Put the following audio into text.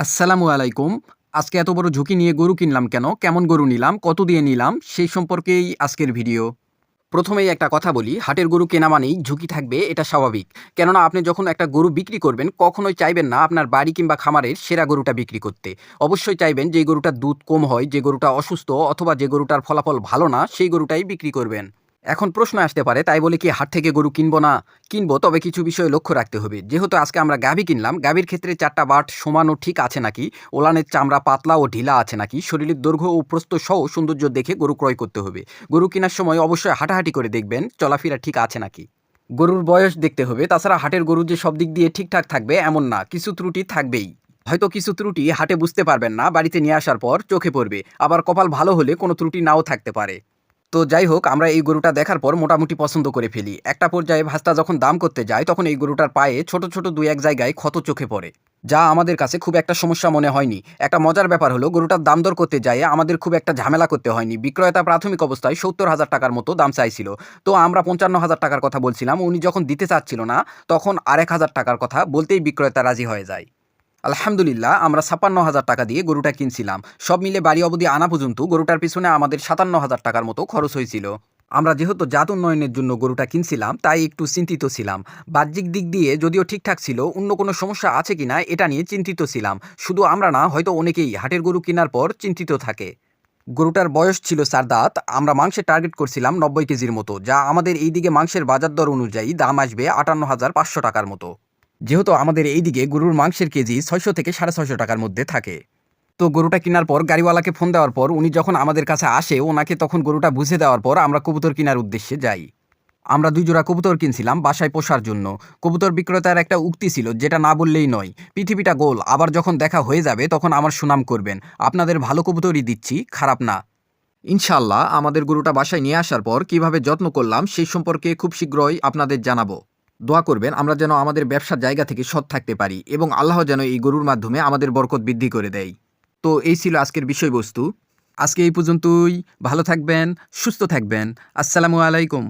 আসসালামু আলাইকুম। আজকে এত বড় ঝুঁকি নিয়ে গরু কিনলাম কেন? কেমন গরু নিলাম? কত দিয়ে নিলাম? সেই সম্পর্কেই আজকের ভিডিও। প্রথমেই একটা কথা বলি, হাটের গরু কেনা মানেই ঝুঁকি থাকবে, এটা স্বাভাবিক। কেননা আপনি যখন একটা গরু বিক্রি করবেন, কখনোই চাইবেন না আপনার বাড়ি কিংবা খামারের সেরা গরুটা বিক্রি করতে। অবশ্যই চাইবেন যে গরুটার দুধ কম হয়, যে গরুটা অসুস্থ অথবা যে গরুটার ফলাফল ভালো না, সেই গরুটাই বিক্রি করবেন। এখন প্রশ্ন আসতে পারে, তাই বলে কি হাট থেকে গরু কিনবো না? কিনবো, তবে কিছু বিষয়ে লক্ষ্য রাখতে হবে। যেহেতু আজকে আমরা গাভী কিনলাম, গাভীর ক্ষেত্রে চারটা বাট সমান ও ঠিক আছে নাকি? ওলানের চামড়া পাতলা ও ঢিলা আছে নাকি? শরীরের দৈর্ঘ্য ও প্রস্ত সহ সৌন্দর্য দেখে গরু ক্রয় করতে হবে। গরু কেনার সময় অবশ্যই হাঁটাহাঁটি করে দেখবেন, চলাফেরা ঠিক আছে নাকি? গরুর বয়স দেখতে হবে, তাছাড়া হাটের গরু যে সব দিক দিয়ে ঠিকঠাক থাকবে, এমন না, কিছু ত্রুটি থাকবেই। হয়তো কিছু ত্রুটি হাটে বুঝতে পারবেন না, বাড়িতে নিয়ে আসার পর চোখে পড়বে, আবার কপাল ভালো হলে কোনো ত্রুটি নাও থাকতে পারে। তো যাই হোক, আমরা এই গরুটা দেখার পর মোটামুটি পছন্দ করে ফেলি। একটা পর্যায়ে ভাস্তা যখন দাম করতে যায়, তখন এই গরুটার পায়ে ছোট ছোট দুই এক জায়গায় ক্ষত চোখে পড়ে, যা আমাদের কাছে খুব একটা সমস্যা মনে হয়নি। একটা মজার ব্যাপার হলো, গরুটার দাম দর করতে যায় আমাদের খুব একটা ঝামেলা করতে হয়নি। বিক্রয়তা প্রাথমিক অবস্থায় সত্তর হাজার টাকার মতো দাম চাইছিল। তো আমরা পঞ্চান্ন হাজার টাকার কথা বলছিলাম, উনি যখন দিতে চাচ্ছিল না, তখন আরেক হাজার টাকার কথা বলতেই বিক্রয়তা রাজি হয়ে যায়। আলহামদুলিল্লাহ, আমরা ছাপ্পান্ন হাজার টাকা দিয়ে গরুটা কিনছিলাম। সব মিলে বাড়ি অবধি আনা পর্যন্ত গরুটার পিছনে আমাদের সাতান্ন হাজার টাকার মতো খরচ হয়েছিল। আমরা যেহেতু জাত উন্নয়নের জন্য গরুটা কিনছিলাম, তাই একটু চিন্তিত ছিলাম। বাহ্যিক দিক দিয়ে যদিও ঠিকঠাক ছিল, অন্য কোনো সমস্যা আছে কি না এটা নিয়ে চিন্তিত ছিলাম। শুধু আমরা না, হয়তো অনেকেই হাটের গরু কেনার পর চিন্তিত থাকে। গরুটার বয়স ছিল চার দাঁত, আমরা মাংসের টার্গেট করছিলাম নব্বই কেজির মতো, যা আমাদের এই দিকে মাংসের বাজার দর অনুযায়ী দাম আসবে আটান্ন হাজার পাঁচশো টাকার মতো। যেহেতু আমাদের এই দিকে গরুর মাংসের কেজি ছয়শো থেকে সাড়ে ছয়শো টাকার মধ্যে থাকে। তো গরুটা কেনার পর গাড়িওয়ালাকে ফোন দেওয়ার পর উনি যখন আমাদের কাছে আসে, ওনাকে তখন গরুটা বুঝে দেওয়ার পর আমরা কবুতর কেনার উদ্দেশ্যে যাই। আমরা দুই জোড়া কবুতর কিনছিলাম বাসায় পোষার জন্য। কবুতর বিক্রেতার একটা উক্তি ছিল, যেটা না বললেই নয়, পৃথিবীটা গোল, আবার যখন দেখা হয়ে যাবে তখন আমার সুনাম করবেন। আপনাদের ভালো কবুতরই দিচ্ছি, খারাপ না। ইনশাল্লাহ আমাদের গরুটা বাসায় নিয়ে আসার পর কীভাবে যত্ন করলাম সেই সম্পর্কে খুব শীঘ্রই আপনাদের জানাব। দোয়া করবেন, আমরা যেন আমাদের ব্যবসার জায়গা থেকে সৎ থাকতে পারি এবং আল্লাহ যেন এই গরুর মাধ্যমে আমাদের বরকত বৃদ্ধি করে দেয়। তো এই ছিল আজকের বিষয়বস্তু। আজকে এই পর্যন্তই। ভালো থাকবেন, সুস্থ থাকবেন। আসসালামু আলাইকুম।